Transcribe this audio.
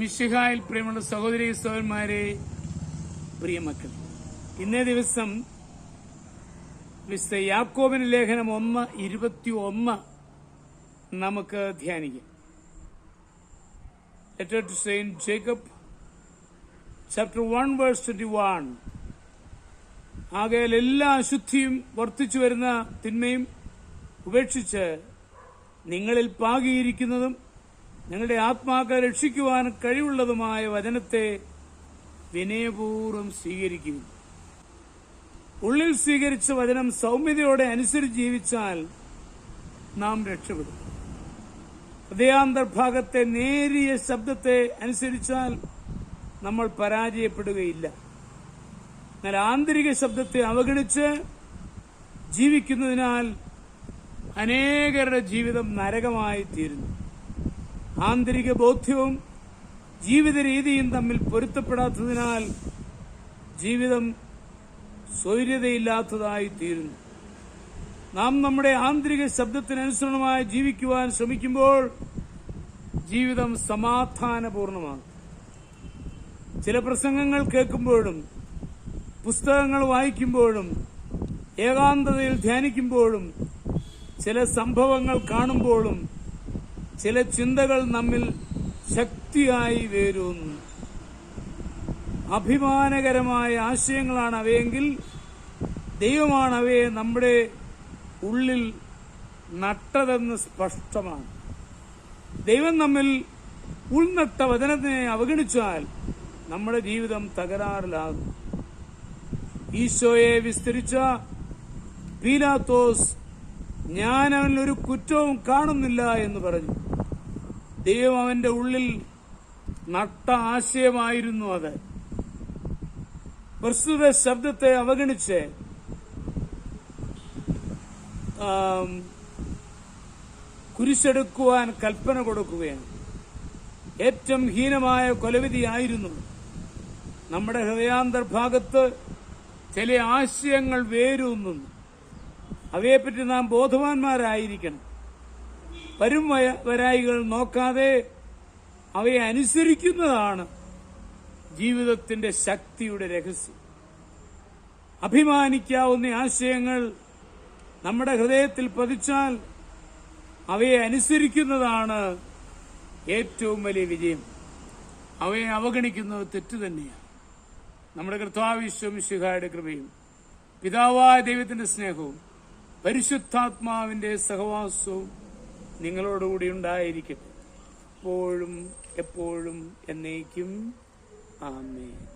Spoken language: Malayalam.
മിശിഹായിൽ പ്രിയമുള്ള സഹോദരി സഹോദരന്മാരെ പ്രിയമക്കൾ ഇന്നേ ദിവസം വിശുദ്ധ യാക്കോബിന് ലേഖനം ഒന്ന് ഇരുപത്തി ഒന്ന് നമുക്ക് ധ്യാനിക്കാം. Letter to saint Jacob chapter one verse twenty one ആകയാൽ എല്ലാ അശുദ്ധിയും വർദ്ധിച്ചു വരുന്ന തിന്മയും ഉപേക്ഷിച്ച് നിങ്ങളിൽ പാകിയിരിക്കുന്നതും നിങ്ങളുടെ ആത്മാക്കളെ രക്ഷിക്കുവാൻ കഴിവുള്ളതുമായ വചനത്തെ വിനയപൂർവം സ്വീകരിക്കും. ഉള്ളിൽ സ്വീകരിച്ച വചനം സൗമ്യതയോടെ അനുസരിച്ച് ജീവിച്ചാൽ നാം രക്ഷപ്പെടും. ഹൃദയാന്തർഭാഗത്തെ നേരിയ ശബ്ദത്തെ അനുസരിച്ചാൽ നമ്മൾ പരാജയപ്പെടുകയില്ല. എന്നാൽ ആന്തരിക ശബ്ദത്തെ അവഗണിച്ച് ജീവിക്കുന്നതിനാൽ അനേകരുടെ ജീവിതം നരകമായി തീരുന്നു ആന്തരിക ബോധ്യവും ജീവിത രീതിയും തമ്മിൽ പൊരുത്തപ്പെടാത്തതിനാൽ ജീവിതം സ്വൈര്യതയില്ലാത്തതായി തീരുന്നു. നാം നമ്മുടെ ആന്തരിക ശബ്ദത്തിനനുസരണമായി ജീവിക്കുവാൻ ശ്രമിക്കുമ്പോൾ ജീവിതം സമാധാനപൂർണമാണ്. ചില പ്രസംഗങ്ങൾ കേൾക്കുമ്പോഴും പുസ്തകങ്ങൾ വായിക്കുമ്പോഴും ഏകാന്തതയിൽ ധ്യാനിക്കുമ്പോഴും ചില സംഭവങ്ങൾ കാണുമ്പോഴും ചില ചിന്തകൾ നമ്മിൽ ശക്തിയായി വരുന്നു. അഭിമാനകരമായ ആശയങ്ങളാണ് അവയെങ്കിൽ ദൈവമാണ് അവയെ നമ്മുടെ ഉള്ളിൽ നട്ടതെന്ന് സ്പഷ്ടമാണ്. ദൈവം നമ്മിൽ ഉൾനട്ട വചനത്തിനെ അവഗണിച്ചാൽ നമ്മുടെ ജീവിതം തകരാറിലാകും. ഈശോയെ വിസ്തരിച്ച പീലാത്തോസ് ഞാൻ അവനിൽ ഒരു കുറ്റവും കാണുന്നില്ല എന്ന് പറഞ്ഞു. ദൈവം അവന്റെ ഉള്ളിൽ നട്ട ആശയമായിരുന്നു അത്. പ്രസ്തുത ശബ്ദത്തെ അവഗണിച്ച് കുരിശെടുക്കുവാൻ കൽപ്പന കൊടുക്കുകയാണ്. ഏറ്റവും ഹീനമായ കൊലവിധിയായിരുന്നു നമ്മുടെ ഹൃദയാന്തർഭാഗത്ത് ചില ആശയങ്ങൾ വേരൂന്നുന്നു. അവയെപ്പറ്റി നാം ബോധവാന്മാരായിരിക്കണം. വരും വരായികൾ നോക്കാതെ അവയെ അനുസരിക്കുന്നതാണ് ജീവിതത്തിന്റെ ശക്തിയുടെ രഹസ്യം. അഭിമാനിക്കാവുന്ന ആശയങ്ങൾ നമ്മുടെ ഹൃദയത്തിൽ പതിച്ചാൽ അവയെ അനുസരിക്കുന്നതാണ് ഏറ്റവും വലിയ വിജയം. അവയെ അവഗണിക്കുന്നത് തെറ്റ് തന്നെയാണ്. നമ്മുടെ കർത്താവിശ്വമിശുഹായുടെ കൃപയും പിതാവായ ദൈവത്തിന്റെ സ്നേഹവും പരിശുദ്ധാത്മാവിന്റെ സഹവാസവും നിങ്ങളോടുകൂടി ഉണ്ടായിരിക്കട്ടെ. എപ്പോഴും എപ്പോഴും എന്നേക്കും. ആമേൻ.